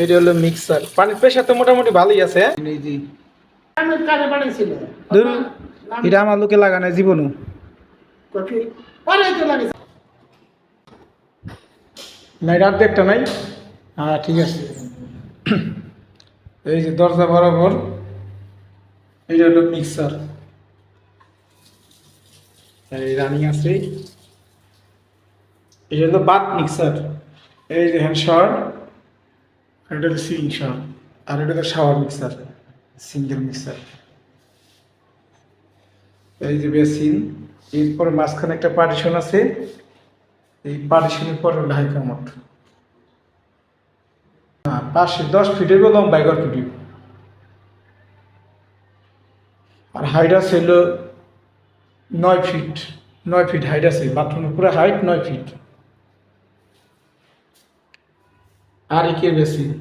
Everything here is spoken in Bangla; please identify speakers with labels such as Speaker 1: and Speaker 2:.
Speaker 1: এটা হলো মিক্সার। পানির প্রেশার তো মোটামুটি ভালোই আছে। এই যে ধরু এটা আমার লোকে লাগানো জীবনও। নাই রাত একটা নাই। হ্যাঁ ঠিক আছে। এই যে দরজা বরাবর এইটা হলো মিক্সার। এই রানিং আছে। এটা হলো বাথ মিক্সার। এই যে হ্যান্ড শাওয়ার এটা হলো সিলিং শাওয়ার। আর এটা হলো শাওয়ার মিক্সার, সিঙ্গেল মিক্সার। এই যে বেসিন, এরপর মাঝখানে একটা পার্টিশন আছে। এই পার্টিশনের পর হলো হাই কামট হ্যাঁ পাশে দশ ফিটের লম্বা এগারো ফিট আর হাইট আছে হলো নয় ফিট নয় ফিট হাইট আছে। বাথরুমের পুরো হাইট নয় ফিট harekeylesi